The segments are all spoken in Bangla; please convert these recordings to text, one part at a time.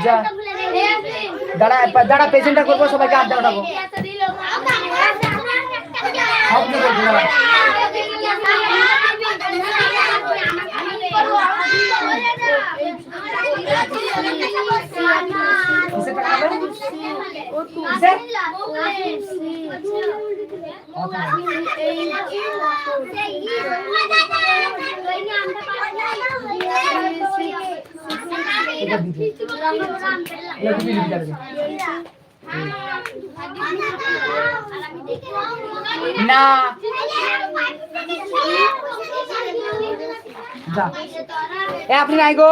যা। দাঁড়া পা- দাঁড়া পেশেন্টটা করব সবাইকে আড্ডা ওঠাবো সব নিয়ে করব, দাঁড়া। কিসের টাকা না আপনি নাই গো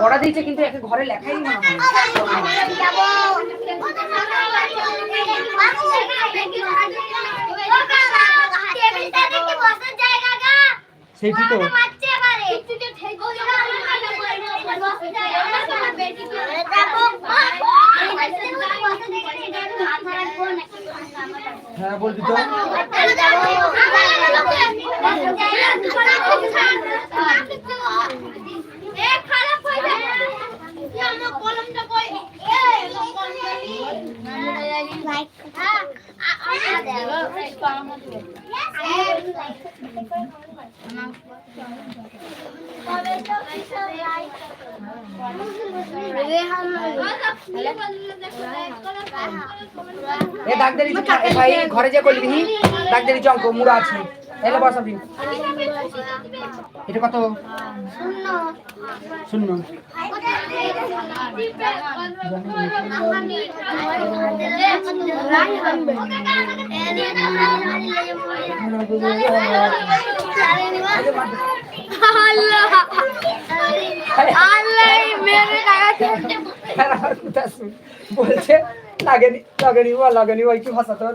পড়া দিয়েছে কিন্তু একে ঘরে লেখাই না সেইটি তো হ্যাঁ বলবি তো খারাপ এ ভাই ঘরে যে করলি ডাক্তারি চঙ্ক মুড়া আছে। এলে বস আপনি। এটা কত? শূন্য। বলছে লাগেনি লাগেনি বা লাগেনি ভাই কি ভাষা তোর?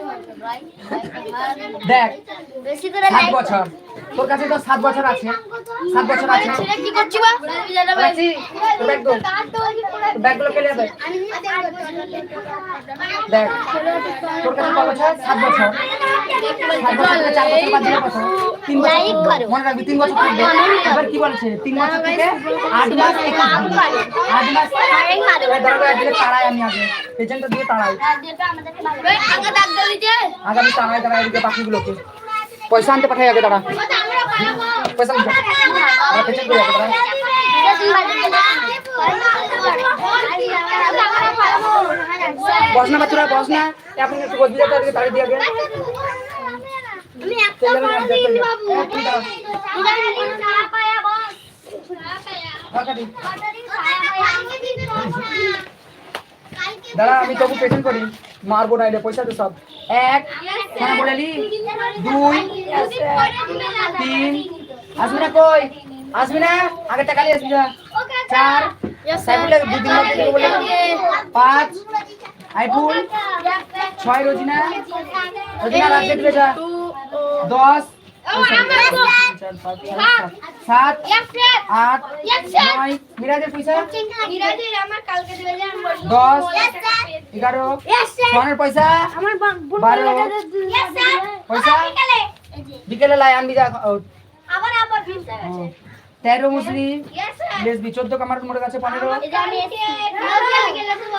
দেখ সাত বছর। তোর কাছে তো সাত বছর আছে। সাত বছর আছে। কি করছি বা ব্যাগগুলো। ফেলে যাবে দেখ তোর কাছে কত বছর? সাত বছর। কি বলছে তিন বছর আট মাস আট মাস একদিকে আমি আগে পেছনটা দিয়ে তাড়াই আগামী তাড়াই তাড়াই এদিকে বাকিগুলোকে পয়সা আনতে পাঠাই আগে। দাঁড়া পয়সা পেছন করে আগে দাঁড়া বস না বাচ্চারা বস না এ আপনি একটু যাতে এদিকে দিয়ে আমি একটা পড়া দিন। বাবু দাঁড়া আমি তবু পেছন করি। মারবো না পয়সা তো সব। এক কেন বলেলি দুই তিন। আসবি না কই? আসবি না? আগে টাকা নিয়ে আসবি না। চার সাইকেলে দু তিন বলে পাঁচ আইফুল ছয় রোজিনা। রোজিনা দিলে যা দশ চার, পাঁচ, ছয়, সাত। সাত আট নয়। মিরাজের পয়সা? দশ এগারো সোনের পয়সা? বারো। পয়সা? বিকেলে। লাই আনবি যা ও, আবার আবার ও, তেরো মুসলি। লেসবি চোদ্দ কামার মোড়ে কাছে পনেরো।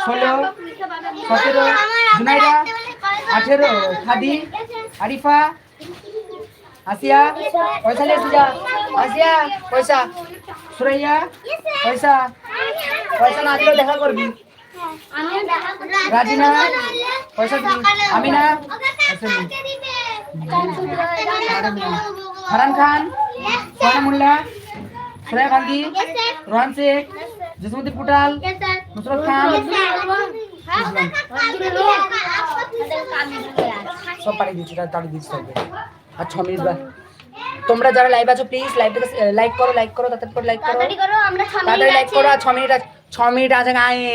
ষোলো। সতেরো। জুনাইরা আঠেরো। খাদি। আরিফা। আসিয়া পয়সা লেসবি যা আসিয়া পয়সা সুরাইয়া পয়সা পয়সা না দিলেও দেখা করবি রাজিনা পয়সা পয়সা দিবি ফারান খান সোনা মোল্লা সুরাই গান্ধী রোহান শেখ জসমুদ্দি পুটাল নুসরত খান সব পাঠিয়ে দিচ্ছি তাড়ি দিচ্ছি আর ছ মিনিট বা তোমরা যারা লাইভ আছো প্লিজ লাইভটাকে লাইক করো লাইক করো তাড়াতাড়ি করে লাইক করো। তাড়াতাড়ি করো আমরা ছ তাড়াতাড়ি মিনিট লাইক করো আর ছ মিনিট আছে ছ মিনিট আছে গায়ে